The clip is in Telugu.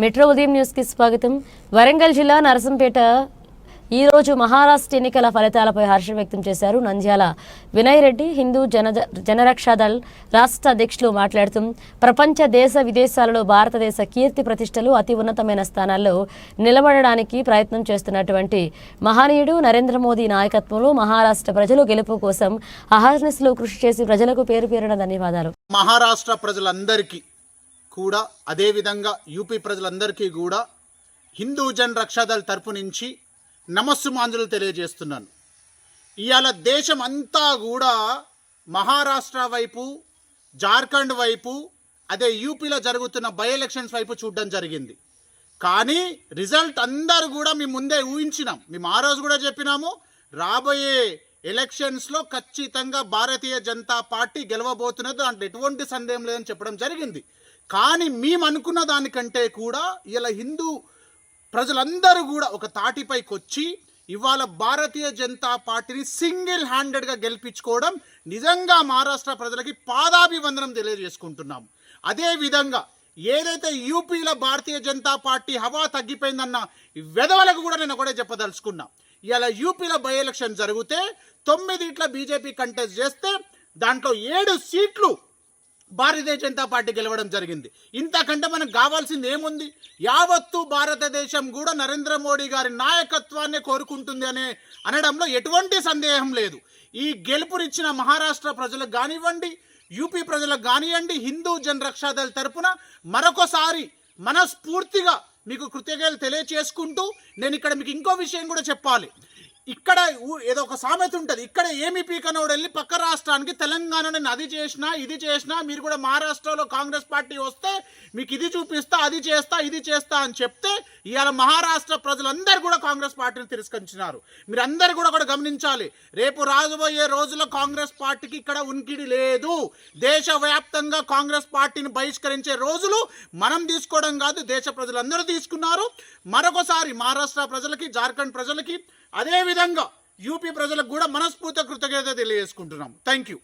మెట్రో ఉదయం న్యూస్కి స్వాగతం. వరంగల్ జిల్లా నరసంపేట ఈరోజు మహారాష్ట్ర ఎన్నికల ఫలితాలపై హర్షం వ్యక్తం చేశారు నంద్యాల వినయ్ రెడ్డి. హిందూ జన జనరక్షాదళ్ రాష్ట్ర అధ్యక్షులు మాట్లాడుతూ ప్రపంచ దేశ విదేశాలలో భారతదేశ కీర్తి ప్రతిష్టలు అతి ఉన్నతమైన స్థానాల్లో నిలబడడానికి ప్రయత్నం చేస్తున్నటువంటి మహనీయుడు నరేంద్ర మోదీ నాయకత్వంలో మహారాష్ట్ర ప్రజలు గెలుపు కోసం అహర్నిశలు కృషి చేసి ప్రజలకు పేరు పేరున ధన్యవాదాలు. మహారాష్ట్ర ప్రజలందరికీ కూడా అదేవిధంగా యూపీ ప్రజలందరికీ కూడా హిందూ జన్ రక్షాదళ్ తరపు నుంచి నమస్సుమాంజులు తెలియజేస్తున్నాను. ఇవాళ దేశం అంతా కూడా మహారాష్ట్ర వైపు జార్ఖండ్ వైపు అదే యూపీలో జరుగుతున్న బై ఎలక్షన్స్ వైపు చూడడం జరిగింది. కానీ రిజల్ట్ అందరూ కూడా మేము ముందే ఊహించినాం. మేము ఆ రోజు కూడా చెప్పినాము రాబోయే ఎలక్షన్స్లో ఖచ్చితంగా భారతీయ జనతా పార్టీ గెలవబోతున్నది అంటే ఎటువంటి సందేహం లేదని చెప్పడం జరిగింది. కానీ మేము అనుకున్న దానికంటే కూడా ఇలా హిందూ ప్రజలందరూ కూడా ఒక తాటిపైకి వచ్చి ఇవాళ భారతీయ జనతా పార్టీని సింగిల్ హ్యాండెడ్గా గెలిపించుకోవడం నిజంగా మహారాష్ట్ర ప్రజలకి పాదాభివందనం తెలియజేసుకుంటున్నాం. అదేవిధంగా ఏదైతే యూపీలో భారతీయ జనతా పార్టీ హవా తగ్గిపోయిందన్న వెధవలకు కూడా నేను ఒకటే చెప్పదలుచుకున్నా. ఇలా యూపీలో బై ఎలక్షన్ జరిగితే తొమ్మిదిట్ల బీజేపీ కంటెస్ట్ చేస్తే దాంట్లో ఏడు సీట్లు భారతీయ జనతా పార్టీ గెలవడం జరిగింది. ఇంతకంటే మనకు కావాల్సింది ఏముంది? యావత్తు భారతదేశం కూడా నరేంద్ర మోడీ గారి నాయకత్వాన్ని కోరుకుంటుంది అనే అనడంలో ఎటువంటి సందేహం లేదు. ఈ గెలుపునిచ్చిన మహారాష్ట్ర ప్రజలకు కానివ్వండి యూపీ ప్రజలకు కానివ్వండి హిందూ జన్ రక్షాదళ తరపున మరొకసారి మనస్ఫూర్తిగా మీకు కృతజ్ఞతలు తెలియచేసుకుంటూ నేను ఇక్కడ మీకు ఇంకో విషయం కూడా చెప్పాలి. ఇక్కడ ఏదో ఒక సామెత ఉంటుంది. ఇక్కడ ఏమి పీకనోడు వెళ్ళి పక్క రాష్ట్రానికి తెలంగాణ నేను అది చేసినా ఇది చేసినా మీరు కూడా మహారాష్ట్రలో కాంగ్రెస్ పార్టీ వస్తే మీకు ఇది చూపిస్తా అది చేస్తా ఇది చేస్తా అని చెప్తే ఇవాళ మహారాష్ట్ర ప్రజలందరూ కూడా కాంగ్రెస్ పార్టీని తిరస్కరించినారు. మీరు అందరు కూడా ఒకటి గమనించాలి. రేపు రాజబోయే రోజుల్లో కాంగ్రెస్ పార్టీకి ఇక్కడ ఉనికిడి లేదు. దేశవ్యాప్తంగా కాంగ్రెస్ పార్టీని బహిష్కరించే రోజులు మనం తీసుకోవడం కాదు దేశ ప్రజలందరూ తీసుకున్నారు. మరొకసారి మహారాష్ట్ర ప్రజలకి జార్ఖండ్ ప్రజలకి అదేవిధంగా యూపీ ప్రజలకు కూడా మనస్ఫూర్తి కృతజ్ఞత తెలియజేసుకుంటున్నాం థ్యాంక్ యూ